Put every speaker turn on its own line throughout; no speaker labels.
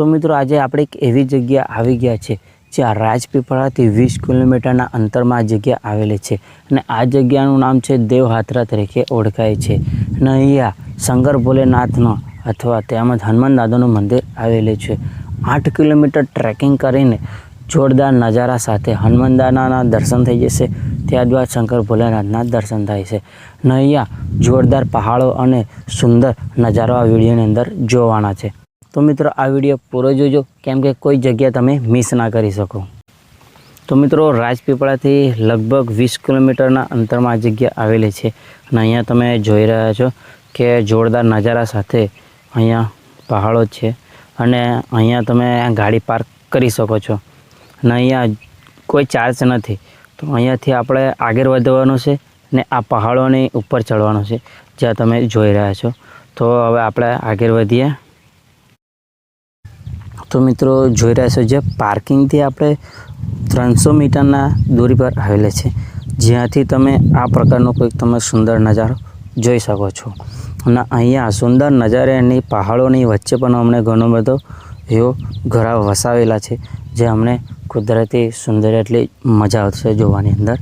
તો મિત્રો આજે આપણે એક એવી જગ્યા આવી ગયા છે, જ્યાં રાજપીપળાથી વીસ કિલોમીટરના અંતરમાં આ જગ્યા આવેલી છે અને આ જગ્યાનું નામ છે દેવહાત્રા તરીકે ઓળખાય છે. અને અહીંયા શંકર ભોલેનાથનો અથવા તેમજ હનુમાન દાદાનું મંદિર આવેલું છે. આઠ કિલોમીટર ટ્રેકિંગ કરીને જોરદાર નજારા સાથે હનુમાન દાદાના દર્શન થઈ જશે, ત્યારબાદ શંકર ભોલેનાથના દર્શન થાય છે. અને અહીંયા જોરદાર પહાડો અને સુંદર નજારો આ વિડીયોની અંદર જોવાના છે. તો મિત્રો, આ વીડિયો પૂરો જોજો. કેમ કે કોઈ જગ્યા તમે મિસ ના કરી શકો. તો મિત્રો, રાજપીપળાથી લગભગ વીસ કિલોમીટરના અંતરમાં આ જગ્યા આવેલી છે. અને અહીંયા તમે જોઈ રહ્યા છો કે જોરદાર નજારા સાથે અહીંયા પહાડો છે. અને અહીંયા તમે ગાડી પાર્ક કરી શકો છો. અને અહીંયા કોઈ ચાર્જ નથી. તો અહીંયાથી આપણે આગળ વધવાનું છે ને આ પહાડોની ઉપર ચડવાનું છે. જ્યાં તમે જોઈ રહ્યા છો. તો હવે આપણે આગળ વધીએ. તો મિત્રો જોઈ રહ્યા છો જે પાર્કિંગથી આપણે ત્રણસો મીટરના દૂરી પર આવેલા છે. જ્યાંથી તમે આ પ્રકારનો કોઈક તમે સુંદર નજારો જોઈ શકો છો. અને અહીંયા સુંદર નજારાની પહાડોની વચ્ચે પણ અમને ઘણો બધો એવો ઘરા વસાવેલા છે, જે અમને કુદરતી સુંદર એટલી મજા આવશે જોવાની અંદર.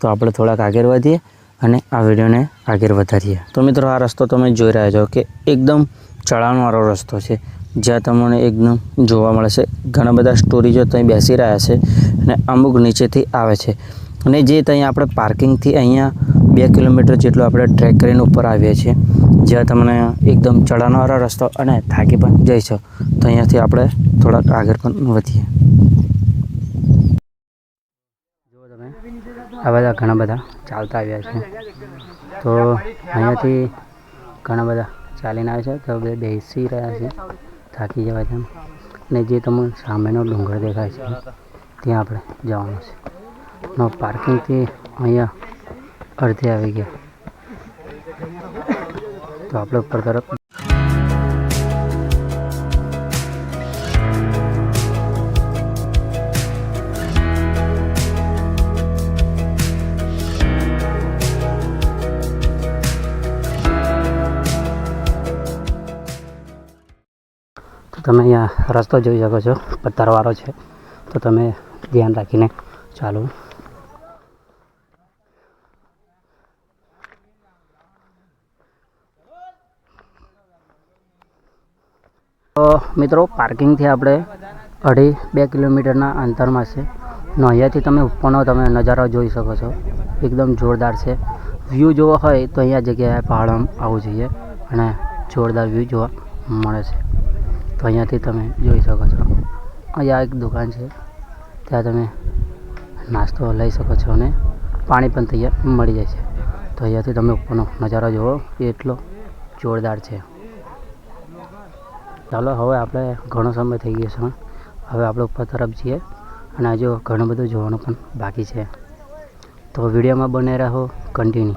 તો આપણે થોડાક આગળ વધીએ અને આ વિડીયોને આગળ વધારીએ. તો મિત્રો આ રસ્તો તમે જોઈ રહ્યા છો કે એકદમ ચઢાણવાળો રસ્તો છે. જ્યાં તમને એકદમ જોવા મળે છે. ઘણા બધા સ્ટોરીજો ત્યાં બેસી રહ્યા છે અને અમુક નીચેથી આવે છે. અને જે ત્યાં આપણે પાર્કિંગથી અહીંયા બે કિલોમીટર જેટલું આપણે ટ્રેક કરીને ઉપર આવીએ છીએ, જ્યાં તમને એકદમ ચઢાણવાળો રસ્તો અને થાકી પણ જઈ છો તો અહીંયાથી આપણે થોડાક આગળ પણ વધીએ. જુઓ તમે, આ બધા ઘણા બધા ચાલતા આવ્યા છે. તો અહીંયાથી ઘણા બધા ચાલીને આવે છે તો બે બેસી રહ્યા છે. થાકી જવાય છે ને જે તમને સામેનો ડુંગર દેખાય છે, ત્યાં આપણે જવાનું છે. નો પાર્કિંગથી અહીંયા અડધે આવી ગયા. તો આપણે ઉપર તરફ તમે અહીંયા રસ્તો જોઈ શકો છો, પથ્થરવાળો છે. તો તમે ધ્યાન રાખીને ચાલો. તો મિત્રો, પાર્કિંગથી આપણે અઢી બે કિલોમીટરના અંતરમાં છે. ને અહીંયાથી તમે ઉપરનો તમે નજારો જોઈ શકો છો. એકદમ જોરદાર છે. વ્યૂ જોવો હોય તો અહીંયા જગ્યાએ પહાડમાં આવવું જોઈએ અને જોરદાર વ્યૂ જોવા મળે છે. તો અહીંયાથી તમે જોઈ શકો છો અહીંયા એક દુકાન છે ત્યાં તમે નાસ્તો લઈ શકો છો અને પાણી પણ તૈયાર મળી જાય છે તો અહીંયાથી તમે ઉપરનો નજારો જુઓ એટલો જોરદાર છે ચાલો હવે આપણે ઘણો સમય થઈ ગયો છે હવે આપણે ઉપર તરફ જઈએ અને હજુ ઘણું બધું જોવાનું પણ બાકી છે તો વિડીયોમાં બને રહો કન્ટિન્યુ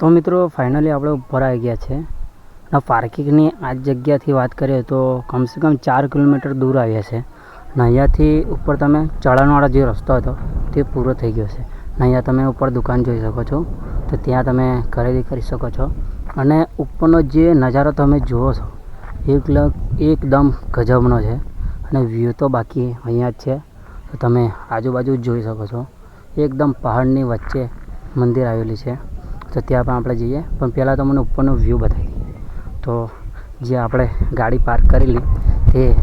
તો મિત્રો ફાઇનલી આપણે ઉપર આવી ગયા છે. અને પાર્કિંગની આ જગ્યાથી વાત કરીએ તો કમસે કમ ચાર કિલોમીટર દૂર આવ્યા છે. અને અહીંયાથી ઉપર તમે ચઢાણવાળો જે રસ્તો હતો, તે પૂરો થઈ ગયો છે. અહીંયા તમે ઉપર દુકાન જોઈ શકો છો. તો ત્યાં તમે ખરીદી કરી શકો છો. અને ઉપરનો જે નજારો તમે જુઓ છો એક એકદમ ગજબનો છે. અને વ્યૂ તો બાકી અહીંયા જ છે. તો તમે આજુબાજુ જોઈ શકો છો. એકદમ પહાડની વચ્ચે મંદિર આવેલું છે. તો ત્યાં પણ આપણે જઈએ. પણ પહેલાં તો મને ઉપરનો વ્યૂ બતાવી તો જે આપણે ગાડી પાર્ક કરેલી તે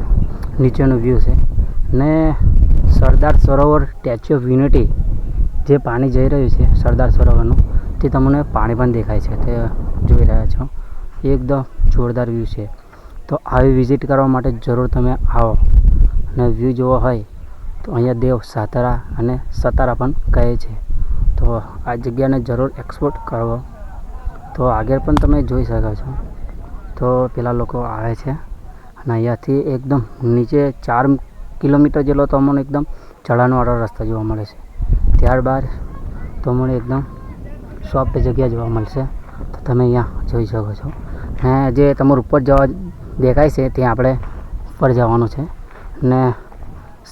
નીચેનો વ્યૂ છે. ને Sardar Sarovar Statue of Unity જે પાણી જઈ રહ્યું છે સરદાર સરોવરનું, તે તમને પાણી પણ દેખાય છે. તે જોઈ રહ્યા છો. એકદમ જોરદાર વ્યૂ છે. તો આવી વિઝિટ કરવા માટે જરૂર તમે આવો અને વ્યૂ જોવો હોય, તો અહીંયા દેવ સાતારા અને સતારા પણ કહે છે. તો આ જગ્યાને જરૂર એક્સપોર્ટ કરો તો આગળ પણ તમે જોઈ શકો છો. તો પેલા લોકો આવે છે અને અહીંયાથી એકદમ નીચે ચાર કિલોમીટર જેટલો તમને એકદમ ચઢાણવાળો રસ્તો જોવા મળે છે. ત્યારબાદ તમને એકદમ સોફ્ટ જગ્યા જોવા મળશે. તો તમે અહીંયા જોઈ શકો છો. ને જે તમારું ઉપર જવા દેખાય છે, ત્યાં આપણે ઉપર જવાનું છે. ને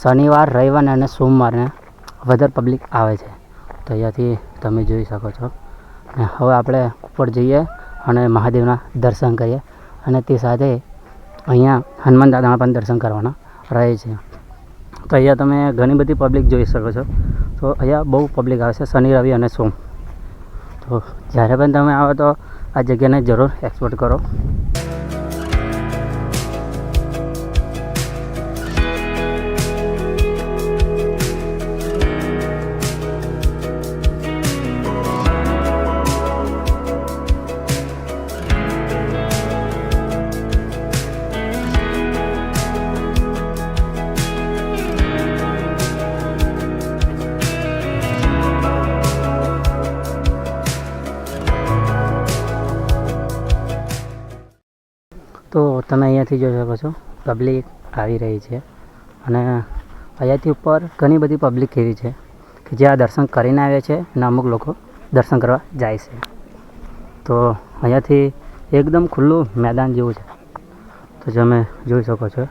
શનિવાર રવિવારને અને સોમવારને વધારે પબ્લિક આવે છે. તો અહીંયાથી તમે જોઈ શકો છો. ને હવે આપણે ઉપર જઈએ અને મહાદેવના દર્શન કરીએ. અને તે સાથે અહીંયા હનુમાન દાદાના પણ દર્શન કરવાના રહે છે. તો અહીંયા તમે ઘણી બધી પબ્લિક જોઈ શકો છો. તો અહીંયા બહુ પબ્લિક આવે છે, શનિ, રવિ અને સોમ. તો જ્યારે પણ તમે આવો તો આ જગ્યાને જરૂર એક્સપ્લોર કરો. તમે અહીંયાથી જોઈ શકો છો પબ્લિક આવી રહી છે. અને અહીંયાથી ઉપર ઘણી બધી પબ્લિક એવી છે કે જે આ દર્શન કરીને આવે છે અને અમુક લોકો દર્શન કરવા જાય છે. તો અહીંયાથી એકદમ ખુલ્લું મેદાન જેવું છે. તો તમે જોઈ શકો છો,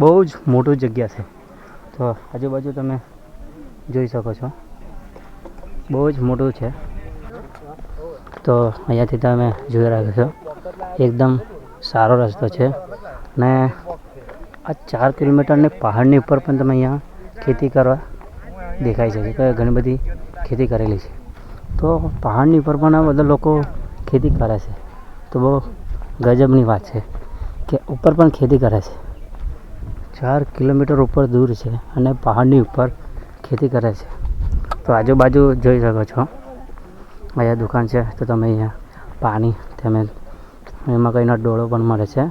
બહુ જ મોટું જગ્યા છે. તો આજુબાજુ તમે જોઈ શકો છો, બહુ જ મોટું છે. તો અહીંયાથી તમે જોઈ રહ્યા છો, એકદમ સારો રસ્તો છે. ને આ ચાર કિલોમીટરની પહાડની ઉપર પણ તમે અહીંયા ખેતી કરવા દેખાય છે કે ઘણી બધી ખેતી કરેલી છે. તો પહાડની ઉપર પણ આ બધા લોકો ખેતી કરે છે. તો બહુ ગજબની વાત છે કે ઉપર પણ ખેતી કરે છે. ચાર કિલોમીટર ઉપર દૂર છે અને પહાડની ઉપર ખેતી કરે છે. તો આજુબાજુ જોઈ શકો છો. અહીંયા દુકાન છે તો તમે અહીંયા પાણી તમે એમાં કંઈનો ડોળો પણ મળે છે.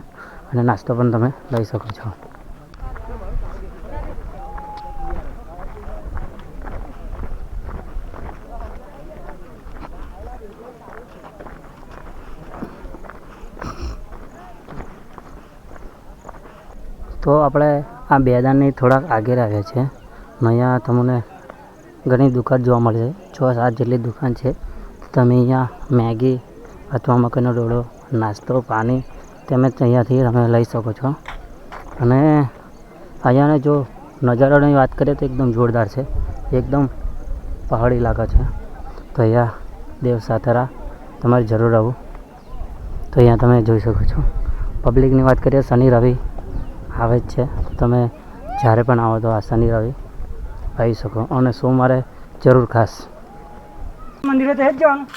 અને નાસ્તો પણ તમે લઈ શકો છો. તો આપણે આ બેદાનની થોડાક આગળ આવ્યા છે. અહીંયા તમને ઘણી દુકાન જોવા મળે છે. છ, સાત જેટલી દુકાન છે. તમે અહીંયા મેગી અથવા મકાઈનો ડોળો નાસ્તો, પાણી તમે અહીંયાથી તમે લઈ શકો છો. અને અહીંયાને જો નજારાની વાત કરીએ તો એકદમ જોરદાર છે. એકદમ પહાડી ઇલાકા છે. તો અહીંયા દેવ સાતારા, તમારે જરૂર આવું. તો અહીંયા તમે જોઈ શકો છો. પબ્લિકની વાત કરીએ, શનિ રવિ આવે જ છે. તમે જ્યારે પણ આવો તો આ શનિ રવિ આવી શકો. અને સોમવારે જરૂર ખાસ.
મંદિરે તો જવાનું.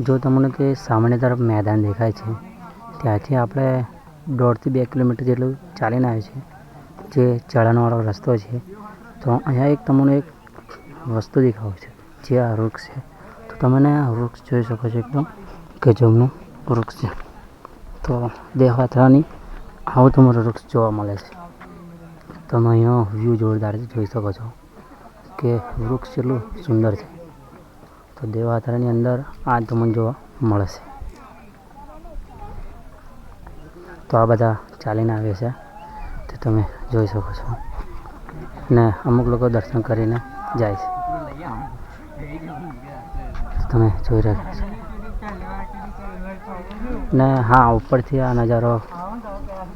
જો તમને તે સામેની તરફ મેદાન દેખાય છે ત્યાંથી આપણે દોઢથી બે કિલોમીટર જેટલું ચાલીને આવે છે જે ચઢાણવાળો રસ્તો છે તો અહીંયા એક તમને એક વસ્તુ દેખાવ છે જે આ વૃક્ષ છે. તમને આ વૃક્ષ જોઈ શકો છો એકદમ ગજબનું વૃક્ષ છે. તો દેહવાથરાની આવો તમારો વૃક્ષ જોવા મળે છે. તમે અહીંયા વ્યૂ જોરદાર જોઈ શકો છો કે વૃક્ષ કેટલું સુંદર છે. તો દેવાથરાની અંદર આ તમને જોવા મળે છે. તો આ બધા ચાલીને આવે છે. તે તમે જોઈ શકો છો. ને અમુક લોકો દર્શન કરીને જાય છે. તમે જોઈ રહ્યા છો. ને હા, ઉપરથી આ નજારો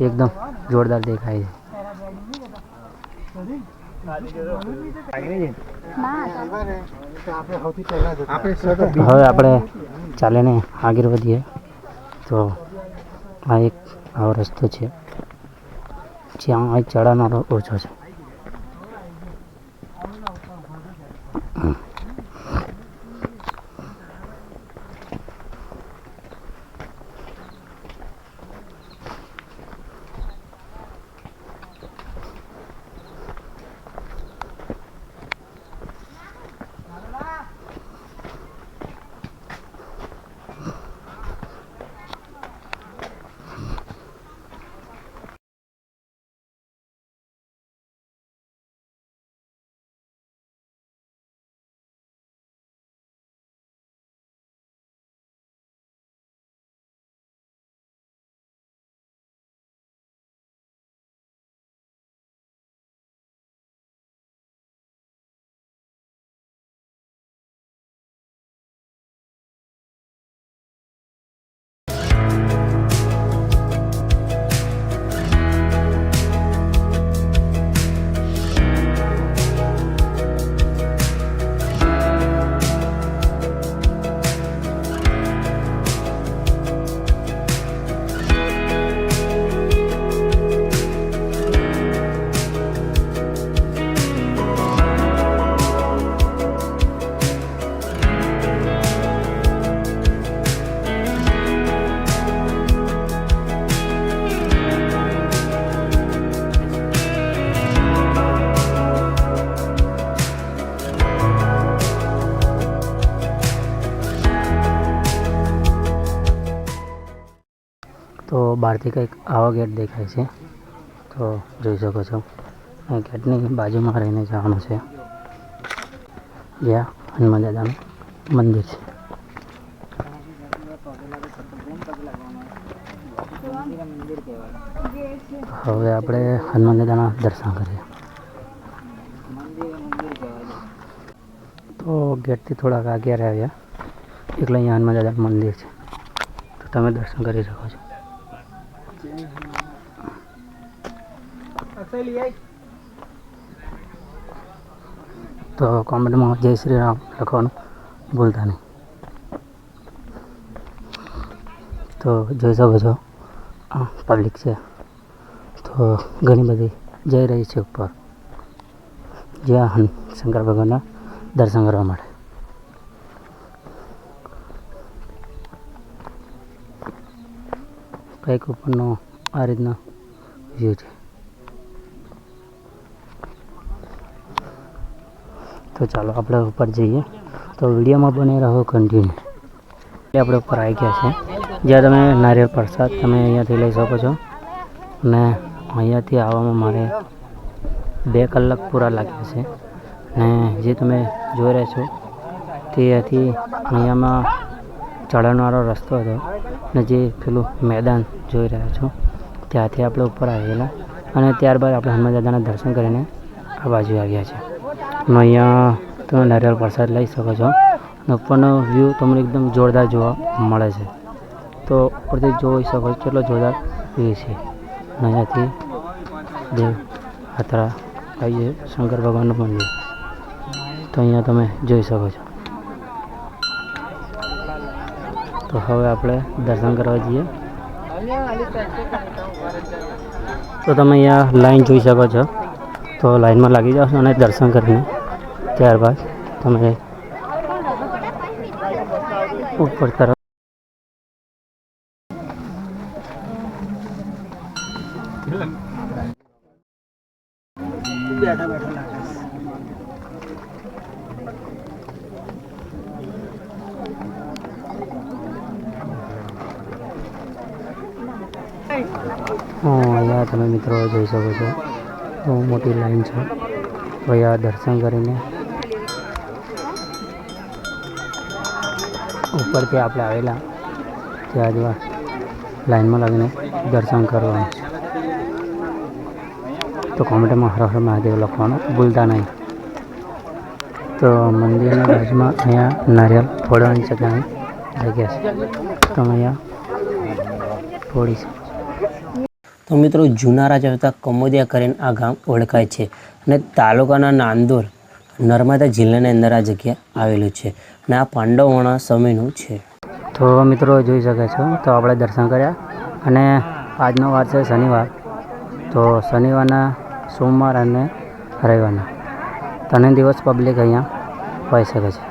એકદમ જોરદાર દેખાય છે. હવે આપણે ચાલીને આગળ વધીએ. તો આ એક આવો રસ્તો છે, જ્યાં એક ચડાવનારો ઓછો છે. બહારથી કંઈક આવો ગેટ દેખાય છે. તો જોઈ શકો છો. આ ગેટની બાજુમાં રહીને જવાનું છે. જ્યાં હનુમાન દાદાનું મંદિર છે. હવે આપણે હનુમાન દાદાના દર્શન કરીએ. તો ગેટથી થોડાક આગળ આવ્યા એટલે અહીંયા હનુમાન દાદાનું મંદિર છે. તો તમે દર્શન કરી શકો છો. તો કોમેન્ટમાં જય શ્રી રામ લખવાનું ભૂલતા નહીં. તો જોઈ શકો છો પબ્લિક છે. તો ઘણી બધી જઈ રહી છે ઉપર. જ્યાં શંકર ભગવાનના દર્શન કરવા માટે. કંઈક ઉપરનો આ રીતના વ્યૂ છે. તો ચાલો આપણે ઉપર જઈએ. તો વિડીયોમાં બને રહો કન્ટિન્યુ આપણે ઉપર આવી ગયા છે. જ્યાં તમે નારિયેળ પ્રસાદ તમે અહીંયાથી લઈ શકો છો. અને અહીંયાથી આવવામાં મારે બે કલાક પૂરા લાગ્યા છે. ને જે તમે જોઈ રહ્યા છો તેથી અહીંયામાં ચડણવાળો રસ્તો હતો. ને જે પેલું મેદાન જોઈ રહ્યા છો, ત્યાંથી આપણે ઉપર આવેલા. અને ત્યારબાદ આપણે હનુમાન દાદાના દર્શન કરીને આ બાજુ આવ્યા છે. અને અહીંયા તમે નારિયેળ પ્રસાદ લઈ શકો છો. અને ઉપરનો વ્યૂ તમને એકદમ જોરદાર જોવા મળે છે. તો ઉપરથી જોઈ શકો છો કેટલો જોરદાર વ્યૂ છે. અને અહીંયાથી દેવ હાથરા આવી શંકર ભગવાનનું મંદિર. તો અહીંયા તમે જોઈ શકો છો. તો હવે આપણે દર્શન કરવા જઈએ. તો તમે અહીંયા લાઈન જોઈ શકો છો. તો લાઈનમાં લાગી જાઓ અને દર્શન કરીને ત્યારબાદ તમે ઉપર તરફ.
બેઠા બેઠા લાગે
હા, અહીંયા તમે મિત્રો જોઈ શકો છો. બહુ મોટી લાઈન છે. તો અહીંયા દર્શન કરીને ઉપરથી આપણે આવેલા ત્યાં જ લાઈનમાં લાગીને દર્શન કરવાનું છે. તો કોમેન્ટમાં હર હર મહાદેવ લખવાનું ભૂલતા નહીં. તો મંદિરની બાજુમાં અહીંયા નારિયેલ ફોડવાની જગ્યા જગ્યા છે. તમે અહીંયા ફોડી શકો તો મિત્રો, જૂના રાજા હતા, કમોદિયા કરીને આ ગામ ઓળખાય છે અને તાલુકાના નાંદોર, નર્મદા જિલ્લાની અંદર આ જગ્યા આવેલું છે અને આ પાંડવોના સમયનું છે. તો મિત્રો, જોઈ શકે છો, તો આપણે દર્શન કર્યા અને આજનો વાર છે શનિવાર. તો શનિવારના સોમવાર અને રવિવારના. ત્રણેય દિવસ પબ્લિક અહીંયા હોઈ શકે છે.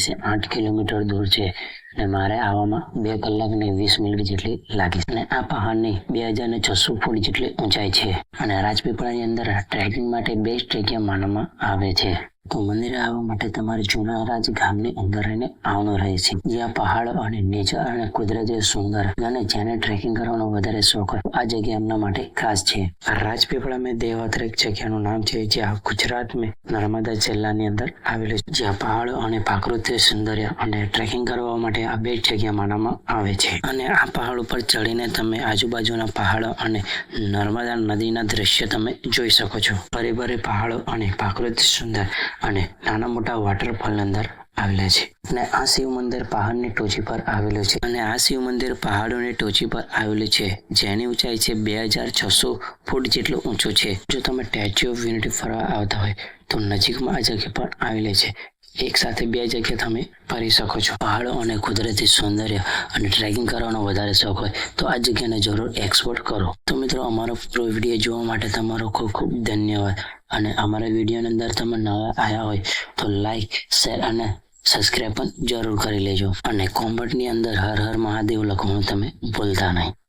છે આઠ કિલોમીટર દૂર છે. અને મારે આવવામાં બે કલાક ને વીસ મિનિટ જેટલી લાગી અને આ પહાડની બે હજાર ને છસો ફૂટ જેટલી ઊંચાઈ છે. અને રાજપીપળાની અંદર ટ્રેકિંગ માટે બેસ્ટ જગ્યા માનવામાં આવે છે. તો મંદિરે આવવા માટે તમારે જુનારાજ ગામની અંદર રહીને આવવાનું રહે છે. જ્યાં પહાડ અને નેચર અને કુદરતી સુંદર અને જેને ટ્રેકિંગ કરવાનો વધારે શોખ હોય, આ જગ્યા એમના માટે ખાસ છે. રાજપીપળા મેં દેવાત્ર એક જગ્યાનું નામ છે, જ્યાં ગુજરાત મેં નર્મદા જિલ્લાની અંદર આવેલું છે. જ્યાં પહાડો અને પ્રાકૃતિક સૌંદર્ય અને ટ્રેકિંગ કરવા માટે આ બે જગ્યા માનવામાં આવે છે. અને આ પહાડ ઉપર ચડીને તમે આજુબાજુના પહાડો અને નર્મદા નદીના દ્રશ્ય તમે જોઈ શકો છો. ભરે પહાડો અને પ્રાકૃતિક સુંદર અને નાના મોટા વોટરફોલ અંદર આવેલા છે. અને આ શિવ મંદિર પહાડની ટોચી પર આવેલું છે. અને આ શિવ મંદિર પહાડોની ટોચી પર આવેલું છે. જેની ઊંચાઈ છે બે હજાર છસો ફૂટ જેટલું ઊંચું છે. જો તમે સ્ટેચ્યુ ઓફ યુનિટી ફરવા આવતા હોય તો નજીકમાં આ જગ્યા પણ આવેલી છે. એક સાથે બે જગ્યા તમે ફરી શકો છો. પહાડો અને કુદરતી સૌંદર્ય અને ટ્રેકિંગ કરવાનો વધારે શોખ હોય તો આ જગ્યાને જરૂર એક્સપ્લોર કરો. તો મિત્રો, અમારો પૂરો વીડિયો જોવા માટે તમારો ખૂબ ખૂબ ધન્યવાદ. અને અમારા વિડીયોની અંદર તમે નવા આવ્યા હોય તો લાઈક શેર અને સબસ્ક્રાઈબ પણ જરૂર કરી લેજો. અને કોમેન્ટની અંદર હર હર મહાદેવ લખવાનું તમે ભૂલતા નહીં.